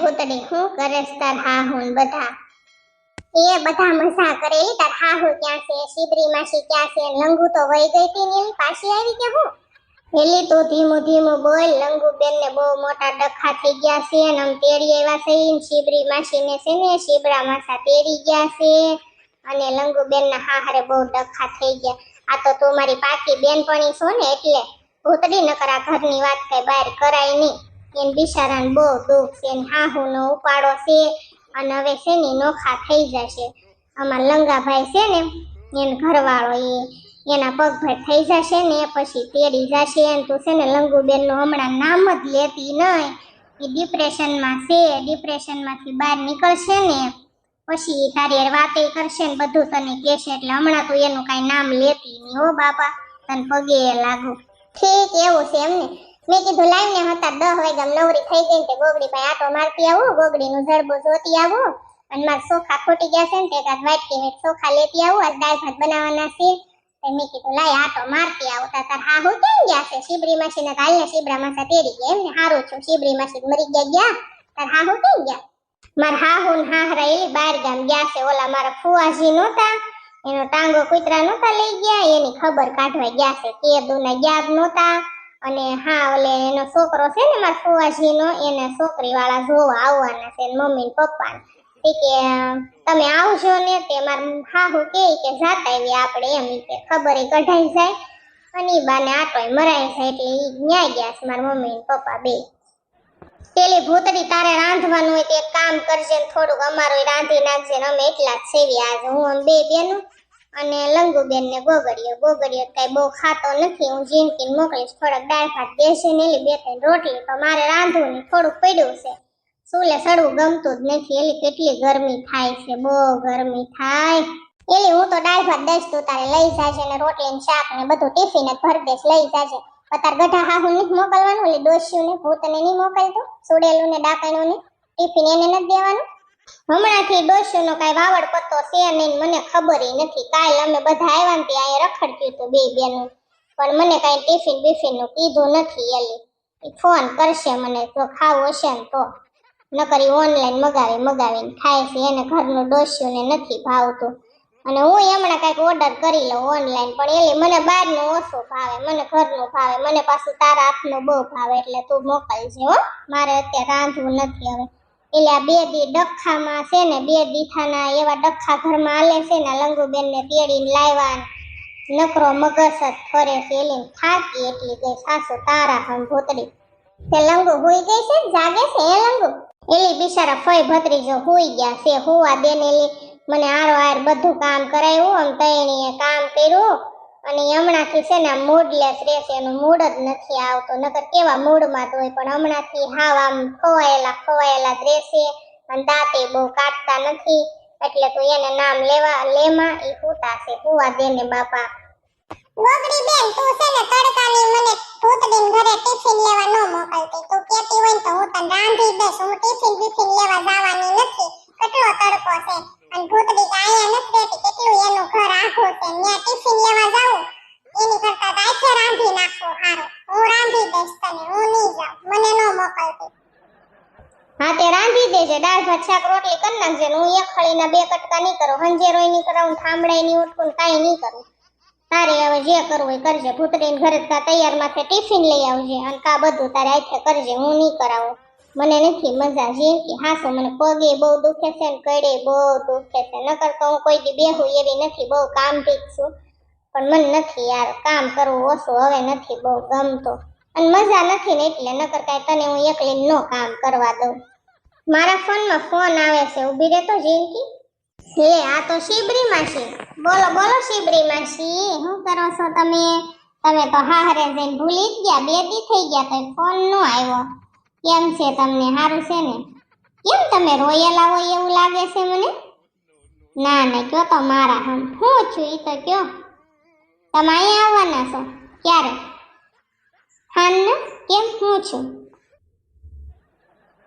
ભૂતડી હું કરેશ? તાર ને બધા. એ બધા મજા કરે. તાર હાહુ ક્યાં છે? શિબરી માસી ક્યાં છે? લંગુ તો વહી ગઈ હતી ને પાછી આવી કે હું? પેલી તો ધીમું ધીમું બોલ, લંગુ બેન ને બહુ મોટા ડખા થઈ ગયા છે ને આમ તેડી એવા છે શિબરી માસી ને છે ને શિબરા માસા તેડી ગયા છે અને લંગુ બેન ના હાહરે બહુ ડખા થઈ ગયા. આ તો તું મારી પાકી બેનપણી છો ને એટલે ભૂતડી નકર આ ઘરની વાત કઈ બહાર કરાય નહીં. એને બિચારાને બહુ દુઃખ છે ને હાહુનો ઉપાડો છે અને હવે છે ને નોખા થઈ જશે. અમાર લંગાભાઈ છે ને એને ઘરવાળો એ, એના પગ ભર થઈ જશે ને પછી તેડી જશે ને તું છે ને લંગુબેનનું હમણાં નામ જ લેતી નહીં. એ ડિપ્રેશનમાં છે, ડિપ્રેશનમાંથી બહાર નીકળશે ને પછી તારી વાતે કરશે ને બધું તને કહેશે એટલે હમણાં તું એનું કાંઈ નામ લેતી નહીં હો બાપા, તને પગે લાગુ. ઠીક એવું છે એમને મેં કીધું લાઈવ ને હતા દસ વાગ્યા નવરી થઈ ગઈ ને ગોગડી ભાઈ આટો મારતી આવું ગોગડી નું જડબો જોતી આવું અને મારા ચોખા ખોટી ગયા છે ને તે કાંઈ વાટકી હેઠ ચોખા લેતી આવું, આજ દાળ ભાત બનાવવાના છે. તે મેં કીધું, લાય આટો મારતી આવું, તાર તાર હા હું કેમ ગયા છે? શિબરી માસી ને કાલે શિબરા માસા તેડી ગયા એમને હારું છું, શિબરી માસી મરી ગયા ગયા? તાર હા હું કેમ ગયા? મારા હાહુ હું હા રહેલી બાર ગામ ગયા છે, ઓલા મારા ફુવાજી નહોતા, એનો ટાંગો કૂતરા નહોતા લઈ ગયા, એની ખબર કાઢવા ગયા છે કેદુના ગયા નહોતા. અને હા, ઓલે એનો છોકરો છે ને, મારા ફુવાજીનો, એને છોકરી વાળા જોવા આવવાના છે મમ્મી ને પપ્પા તે કે, તમે આવજો ને, તે માર હાહુ કે કે જાતા આવી આપણે એમ કે ખબર કઢાઈ જાય અને ઈ બાને આટોય મરાઈ જાય એટલે ઈ ન્યા ગયા છે મારા મમ્મી ને પપ્પા બે. પેલી ભૂતડી તારે રાંધવાનું હોય તે કામ કરજે ને થોડુંક અમારું રાંધી નાખજે અમે એટલા જ સેવી. આજે હું અમે બે બેનું અને લંગુબેન ને ગોગડીયો ગોગડીઓ કઈ બહુ ખાતો નથી. હું જીનકીને મોકલીશ. થોડાક દાળ ભાત દેશે ને એલી બે ત્રણ રોટલી. તો મારે રાંધવું ને થોડુંક પડ્યું છે. સુલે સડવું ગમતું જ નથી. એલી કેટલી ગરમી થાય છે. બહુ ગરમી થાય. એલી, હું તો દાળ ભાત દઈશ તું તારે લઈ જાજે ને રોટલી ને શાક ને બધું ટિફિન જ ભરી દઈશ, લઈ જાજે. તાર ગઢા હાહુ નહીં મોકલવાનું? એટલે ડોસ્યું ને ભૂતને નહીં મોકલતું? સુડેલું ને ડાકણું ને ટિફિન એને નથી દેવાનું? હમણાંથી ડોસ્યુનો કાંઈ વાવડ પતો છે નહીં, મને ખબર નથી. કાલ અમે બધા આવ્યા ત્યાં અહીંયા રખડ્યું હતું બે બેનું. પણ મને કાંઈ ટિફિન બિફિનનું કીધું નથી એલી. ફોન કરશે મને, જો ખાવું હશે ને તો. નકરી ઓનલાઈન મગાવી મગાવીને ખાય છે, એને ઘરનું ડોસ્યું ને નથી ભાવતું. અને હું હમણાં કાંઈક ઓર્ડર કરી લઉં ઓનલાઈન, પણ એલી મને બહારનું ઓછું ભાવે, મને ઘરનું ભાવે, મને પાછું તારા હાથનું બહુ ભાવે, એટલે તું મોકલજે હો. મારે અત્યારે રાંધવું નથી હવે. એટલે આ બે દી ડખામાં છે ને, બે દીઠાના એવા ડખા ઘરમાં આલે છે ને લંગુબેન ને તેડીને લાવ્યા નકરો મગજ જ ફરે છે, એલી થાકી એટલી ગઈ સાસુ તારા હમ ભૂતડી. તે લંગુ હુઈ ગઈ છે જાગે છે એ લંગુ? એલી બિચારા ફઈ ભત્રીજો હોઈ ગયા છે, હોવા એલી મને આરો આર બધું કામ કરાવ્યું આમ તૈણીએ કામ કર્યું. અને હમણાંથી છે ને મૂડલેસ રહેશે, એનું મૂડ જ નથી આવતો. નકર કેવા મૂડમાં તો હોય, પણ હમણાંથી હાવ આમ ખોવાયેલા ખોવાયેલા જ રહેશે. અને દાંતે બહુ કાઢતા નથી. એટલે તું એને નામ લેવા, લેમાં એ છે હુવા દે ને બાપા. ગોગડી બેન, તું છે ને તડકાની મને ભૂતડીન ઘરે ટિફિન લેવા ન મોકલતી. તું કહેતી હોય તો હું તને રાંધી દઈશ. હું ટિફિન બિફિન લેવા જવાની નથી કેટલો તડકો છે અને ભૂતડી કે અહીંયા નથી રહેતી કેટલું એનું ઘર આખું છે ત્યાં ટિફિન લેવા જાઉં એની કરતા તો આખે રાંધી નાખવું હારું હું રાંધી દઈશ તને હું નહીં જાઉં મને ન મોકલતી હા તે રાંધી દેજે દાળ ભાત શાક રોટલી કરી નાખજે ને હું બે કટકા નહીં કરું, હંજેરોય નહીં કરાવું થાંભળે નહીં ઉઠકું કાંઈ નહીં કરું. તારે હવે જે કરવું હોય કરજે, ભૂતડીને ઘરે તૈયાર માથે ટિફિન લઈ આવજે અને કા બધું તારે આઠે કરજે, હું નહીં કરાવું. મને નથી મજા કે હાસો મને પગે બહુ દુખે છે ને કડે બહુ દુખે છે. નકર તો હું કોઈ દી બેહું એવી નથી, બહુ કામ ઠીક છું. પણ મને નથી યાર, કામ કરવું ઓછું હવે નથી બહુ ગમતો. અને મજા નથી ને એટલે નકર કાંઈ તને હું એકલી નો કામ કરવા દઉં. મારા ફોનમાં ફોન આવે છે, ઊભી રહેતો જિંદગી? હે આ તો શિબરી માસી બોલો બોલો શિબરી માસી શું કરો છો તમે? તમે તો હારે જઈને ભૂલી જ ગયા બે દી થઈ ગયા તો ફોન નો આવ્યો. કેમ છે તમને? સારું છે ને? કેમ તમે રોયેલા હોય એવું લાગે છે મને? ના ના, કયો તો મારા હમ. હું છું એ તો કયો. તમે અહીંયા આવવાના છો? ક્યારે? હા કેમ? હું છું?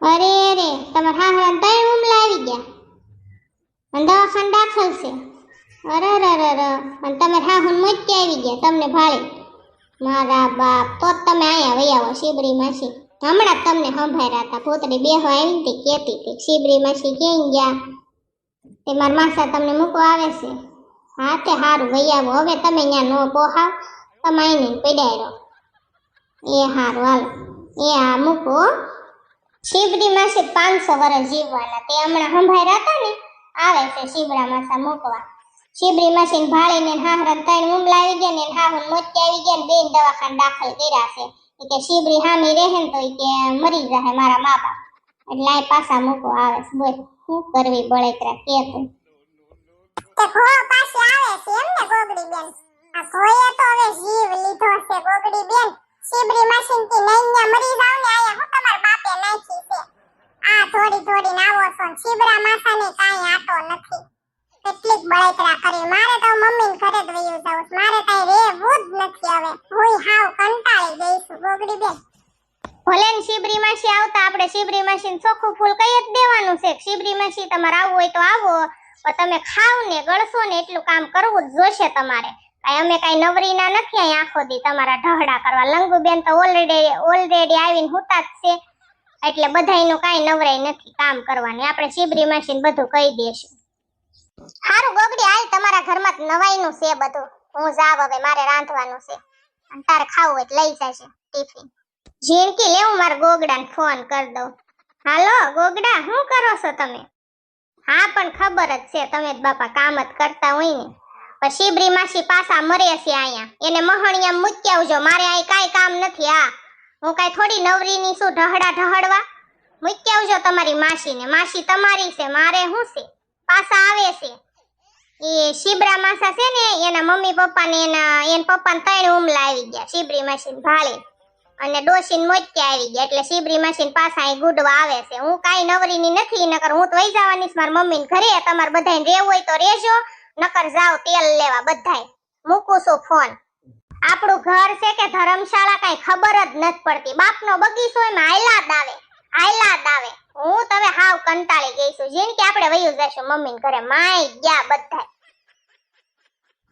અરે અરે, તમારા હાહરા તઈ હુમલા આવી ગયા. અને દવાખાને દાખલ છે અરે અરે અરે અરે અને તમે હાહુન કે આવી ગયા, તમને ભાળે. મારા બાપ, તો તમે અહીંયા વહી આવો શિબરી માસી. હમણાં તમને સંભાળ્યા હતા પોતડી બેહવા આવી આવીને તે કહેતી હતી, શિબરી માસી ક્યાંય ગયા? તે મારા માસા તમને મૂકવા આવે છે. હા, તે સારું વહી આવો. હવે તમે ત્યાં નો પોહાવ, તમે આવીને પડ્યા રહો. એ સારું હાલો. એ હા મૂકો શિબરી માસી પાંચસો વર્ષ જીવવાના. તે હમણાં સંભાળ્યા હતા ને? આવે છે શિવડા માસા મૂકવા. શિબરી માસીને ભાળીને હાહરા ત્રણ ઉમલા આવી ગયા ને હાહુન મોતી આવી ગયા ને બેન દાખલ કર્યા છે. કે શિબરી હામી રહે ને તો કે મરી જાય મારા મા બાપ. એટલે આ પાછા મૂકો આવે છે. બોલ, શું કરવી બળેતરા? કે તું? તે આવે છે એમ ને ગોગડી બેન આ ઘોએ તો હવે જીવ લીધો છે ગોગડી બેન શિબરી મશીનથી નૈયા મરી જાવ ને આયા હું તમાર બાપે નાખી છે. આ થોડી થોડી નાવો છો ને શિબરા માથાને કાઈ આટો નથી. કેટલીક બળતરા કરી. મારે તો મમ્મી ઘરે જ વયું મારે કાંઈ રહેવું જ નથી હવે. હું હાવ કંટાળી ગઈ છું, ગોગડી બેન. ભલે ને શિબરી માસી આવતા, આપણે શિબરી માસી ચોખ્ખું ફૂલ કઈ જ દેવાનું છે. શિબરી માસી તમારે આવવું હોય તો આવો, પણ તમે ખાવ ને ગળશો ને એટલું કામ કરવું જ જોશે તમારે. કાંઈ અમે કાંઈ નવરીના નથી અહીં આખો દી તમારા ઢહડા કરવા. લંગુબેન તો ઓલરેડી ઓલરેડી આવીને હુતા જ છે. એટલે બધાયનું કાંઈ નવરાઈ નથી કામ કરવાની. આપણે શિબરી માસીને બધું કહી દેશું. હારું ગોગડી, હાલ તમારા ઘરમાં નવાઈનું છે બધું. હું જાવ હવે, મારે રાંધવાનું છે. અને તારે ખાવું હોય લઈ જશે ટિફિન. ઝીણકી, લેવું મારા ગોગડાને ફોન કરી દઉં. હાલો, ગોગડા, શું કરો છો તમે? હા, પણ ખબર જ છે, તમે જ બાપા કામ જ કરતા હોય ને. પણ શિબરી માસી પાછા મરે છે અહીંયા. એને મહણિયા મૂકી આવજો. મારે અહીં કાંઈ કામ નથી આ હું કાંઈ થોડી નવરીની શું ઢહડા ઢહડવા? મૂકી આવજો તમારી માસીને. માસી તમારી છે, મારે શું છે? પાછા આવે છે. એ શિબરા માસા છે ને, એના મમ્મી પપ્પાને એના એના પપ્પાને ત્રણ ઉમલા આવી ગયા. શિબરી માસીને ભાળે. અને ડોશીન મોજકે આવી ગયા. એટલે શિબરી મશીન પાછા અહીં ગુડવા આવે છે. હું કાંઈ નવરીની નથી, નકર હું તો વઈ જવાની મારા મમ્મીને ઘરે. તમારે બધાને રહેવું હોય તો રહેજો. નકર જાવ તેલ લેવા બધાય. મૂકું છું ફોન. આપણું ઘર છે કે ધર્મશાળા કઈ ખબર જ નથી પડતી. બાપનો બગીચો એમાં આયલાદ આવે આયલાદ આવે. હું તમે હાવ કંટાળી ગઈ છું. કે આપણે વયું જશું મમ્મીને ઘરે, માય ગયા બધાય.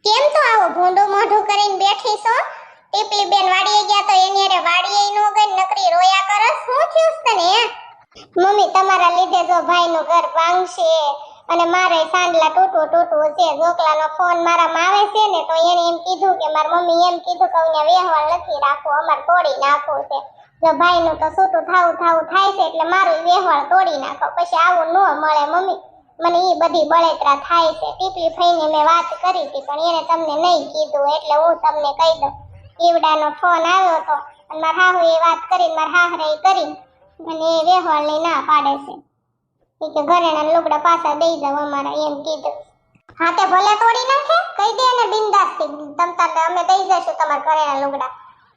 કેમ તો આવો ભૂંડું મોઢું કરીને બેઠી છો? ટીપલી બેન વાડીએ ગયા તો એની અરે વાડીએ નો ગઈ, નકરી રોયા કરસ શું થયું તને મમ્મી, તમારા લીધે જો ભાઈનું ઘર ભાંગશે. અને મારે સાંડલા તૂટવો તૂટવો છે. જોકલાનો ફોન મારામાં આવે છે ને, તો એને એમ કીધું કે મારી મમ્મી એમ કીધું કે અહીંયા વ્યવહાર નથી રાખવું, અમારે તોડી નાખવું છે. જો ભાઈનું તો છૂટું થાવું થાવું થાય છે, એટલે મારું વ્યવહાર તોડી નાખો. પછી આવું ન મળે મમ્મી. મને એ બધી બળેતરા થાય છે. ટીપલી ફઈને મેં વાત કરી હતી, પણ એને તમને નહીં કીધું, એટલે હું તમને કહી દઉં. ઈવડાનો ફોન આવ્યો હતો, અને મારા હાહુ એ વાત કરી મારા હાહરે કરી. અને એ વ્યવહારની ના પાડે છે. ઈ કે ઘરેણા લુગડા પાછા દઈ જાવ અમારા, એમ કીધું. હા ભલે તોડી નાખે, કહી દે ને બિંદાસથી. તમ તારે અમે દઈ જશું તમારા ઘરેણા લુગડા.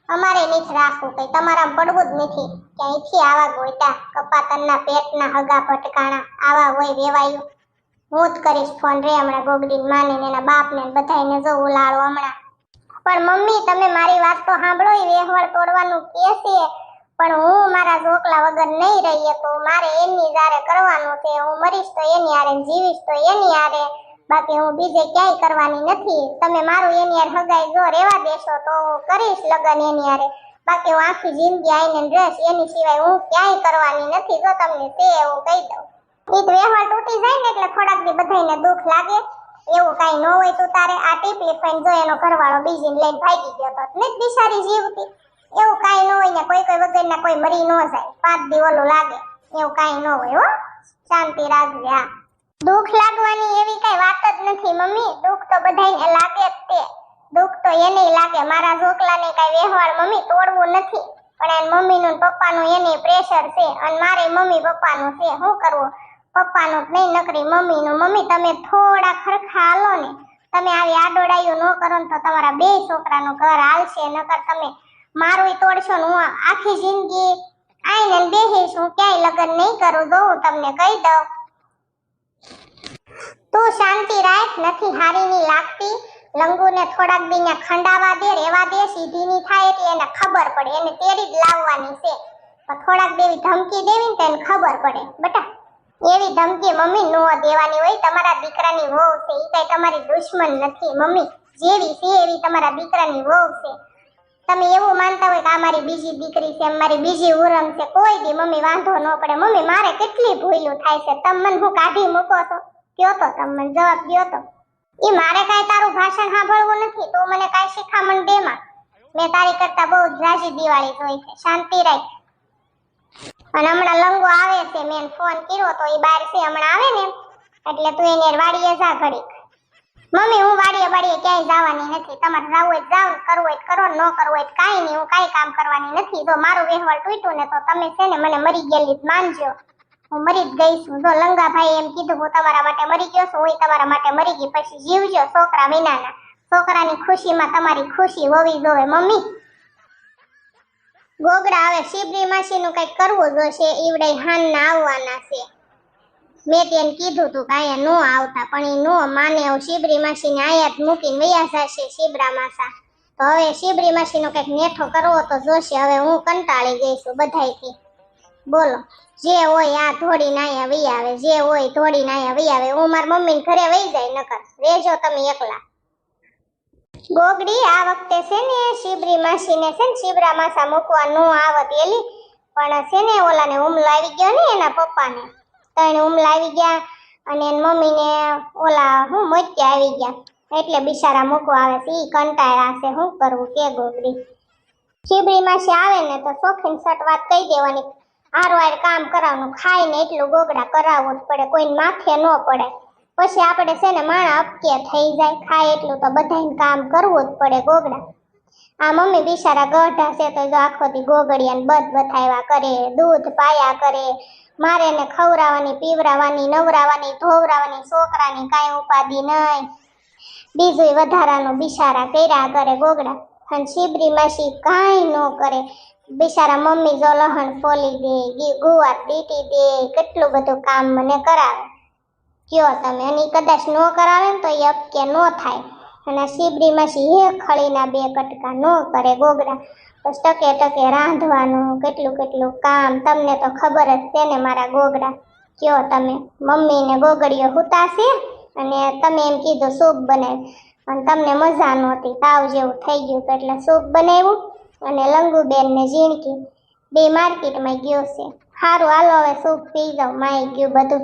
અમારે નથી રાખવું કઈ તમારા પડવું જ નથી. કે અહીંથી આવા ગોઈતા કપાતનના પેટના હગા ભટકાણા, આવા હોય વેવાયું. હું જ કરીશ ફોન રે હમણાં ગોગડીન માને ને એના બાપને ને બધાયને જો ઉલાળો હમણાં. પણ મમ્મી, તમે મારી વાત તો સાંભળો, એ વ્યવહાર તોડવાનું કે છે. પણ હું મારા ઝોકલા વગર નહીં રહી શકું. મારે એની જારે કરવાનું છે. હું મરીશ તો એની હારે જીવીશ તો એની હારે. બાકી હું બીજે ક્યાંય કરવાની નથી. તમે મારું એની હારે હગાઈ જો, રેવા દેશો તો હું કરીશ લગ્ન એની હારે. બાકી હું આખી જિંદગી આઈને ડ્રેસ એની સિવાય હું ક્યાંય કરવાની નથી. જો તમને તે એવું કહી દઉં. તો વ્યવહાર તૂટી જાય ને એટલે થોડાક દી બધાને દુઃખ લાગે. એવું કાંઈ ન હોય તો તારે. આ ટીપલી ફાઈન જો એનો ઘરવાળો બીજીને લઈને ભાગી ગયો તો ને બિચારી જીવતી. એવું કાંઈ ન હોય ને, કોઈ કોઈ વગરના કોઈ મરી ન જાય. પાંચ દી લાગે. એવું કાંઈ ન હોય, હો. શાંતિ રાખજે આ દુઃખ લાગવાની એવી કઈ વાત જ નથી, મમ્મી. દુઃખ તો બધાને લાગે જ તે. દુઃખ તો એને લાગે. મારા ઢોકલાને કઈ વ્યવહાર મમ્મી તોડવું નથી. પણ એન મમ્મીનું પપ્પાનું એને પ્રેશર છે. અને મારે મમ્મી પપ્પાનું છે. શું કરવું? પપ્પાનું નહીં, નકરી મમ્મીનું. મમ્મી, તમે થોડા ખરખા હાલો ને. તમે આવી આડોડાયું ન કરો ને તો તમારા બે છોકરાનું ઘર હાલશે. નકર તમે મારું તોડશો હું આખી જિંદગી આઈને બેહીશ, હું ક્યાંય લગ્ન નહીં કરું, જો હું તમને કહી દઉં. તું શાંતિ રાખ, નથી હારીની લાગતી. લંગુને થોડાક દી ખંડાવા દે રેવા દે સીધીની થાય એટલે એને ખબર પડે, એને તેરી જ લાવવાની છે. પણ થોડાક દેવી ધમકી દેવી ને તેને ખબર પડે. બેટા, એવી ધમકી મમ્મી નો દેવાની હોય, તમારા દીકરાની વહુ છે એ કઈ તમારી દુશ્મન નથી. મમ્મી જેવી છે એવી તમારા દીકરાની વહુ છે. તમે એવું માનતા હોય કે આ મારી બીજી દીકરી છે મારી બીજી ઉરમ છે, કોઈ દી મમ્મી વાંધો ન પડે. મમ્મી, મારે કેટલી ભૂલું થાય છે? તમે મને હું કાઢી મૂકો છો? કયો તો તમે મને જવાબ દ્યો તો. એ મારે કાંઈ તારું ભાષણ સાંભળવું નથી, તો મને કાંઈ શીખામણ દેમાં મેં. તારી કરતા બહુ જાજી દિવાળી જોઈ છે. શાંતિ રાખ. અને હમણાં લંગો આવે છે, મેં ફોન કર્યો તો એ બહાર છે, હમણાં આવે ને એટલે તું એને વાડીએ જા ઘડીક. મમ્મી, હું વાડીએ વાડીએ ક્યાંય જવાની નથી. તમારે જવું હોય જાવ કરવું હોય કરો ન કરવું હોય કાંઈ નહીં, હું કાંઈ કામ કરવાની નથી. જો મારું વ્યવહાર તૂટ્યું ને તો તમે છે ને મને મરી ગયેલી માનજો. હું મરી જ ગઈ છું. જો લંગાભાઈ એમ કીધું, હું તમારા માટે મરી ગયો છું, હું તમારા માટે મરી ગઈ, પછી જીવજો છોકરા વિનાના. છોકરાની ખુશીમાં તમારી ખુશી હોવી જોવે મમ્મી, ગોગડા, હવે શિબરી માસીનું કંઈક કરવું જોશે ઈવડે હાનના આવવાના છે. મેં તેને કીધું તું કાંઈ ન આવતા, પણ એ નો માને હું શિબરી માસીને જ મૂકીને વયા જશે શિબરા માસા. તો હવે શિબરી માસીનો કંઈક નેઠો કરવો તો જોશે, હવે હું કંટાળી ગઈ બધાયથી. બોલો, જે હોય આ ધોડીને અહીંયા વહી આવે, જે હોય ધોડીને અહીંયા વહી આવે, હું મારા મમ્મીને ઘરે વહી જાય નકર. રહેજો તમે એકલા. ગોગડી, આ વખતે છે ને શિબરી માસીને છે ને શિબરા માસા મૂકવા નો આવત એલી, પણ છે ને ઓલાને હુમલો આવી ગયો ને એના પપ્પાને. ત્રણ ઉમલા આવી ગયા અને મમ્મીને ઓલા હું મોત્યા આવી ગયા. એટલે બિચારા મૂકવા આવે છે એ કંટાળ્યા છે શું કરવું? કે ગોગડી? શિબરી માસી આવે ને તો શોખીન સટ વાત કહી દેવાની. હાર કામ કરાવવાનું. ખાઈને એટલું ગોગડા કરાવવું જ પડે. કોઈને માથે ન પડે. પછી આપણે છે ને માણા અપકે થઈ જાય. ખાય એટલું તો બધાને કામ કરવું જ પડે ગોગડા. આ મમ્મી બિચારા ગઢા છે તો જો આખો દી ગોગડિયાને બધ બથાવ્યા કરે, દૂધ પાયા કરે, મારે એને ખવરાવાની પીવરાવાની નવરાવાની ધોવરાવાની છોકરાની કાંઈ ઉપાધિ નહીં. બીજું વધારાનું બિચારા કર્યા કરે ગોગડા. અને શિબરી માસી કાંઈ ન કરે. બિચારા મમ્મી જો લહણ ફોલી દે ગુવાર દીટી દે, કેટલું બધું કામ મને કરાવે. કયો તમે? અને કદાચ નો કરાવે ને તો એ અપકે નો થાય. અને શીબડીમાં માસી ખળીના બે કટકા નો કરે ગોગડા બસ ટકે ટકે રાંધવાનું, કેટલું કેટલું કામ, તમને તો ખબર જ છે ને મારા ગોગડા કયો તમે? મમ્મીને ગોગડીઓ હુતાશે? અને તમે એમ કીધું સૂપ બનાવ અને તમને મજા નહોતી, તાવ જેવું થઈ ગયું તો એટલે સૂપ બનાવ્યું અને લંગુબેનને ઝીણકી. બે માર્કેટમાં ગયો છે. સારું હાલો હવે સૂપ પી જાઉં માઈ ગયું બધું.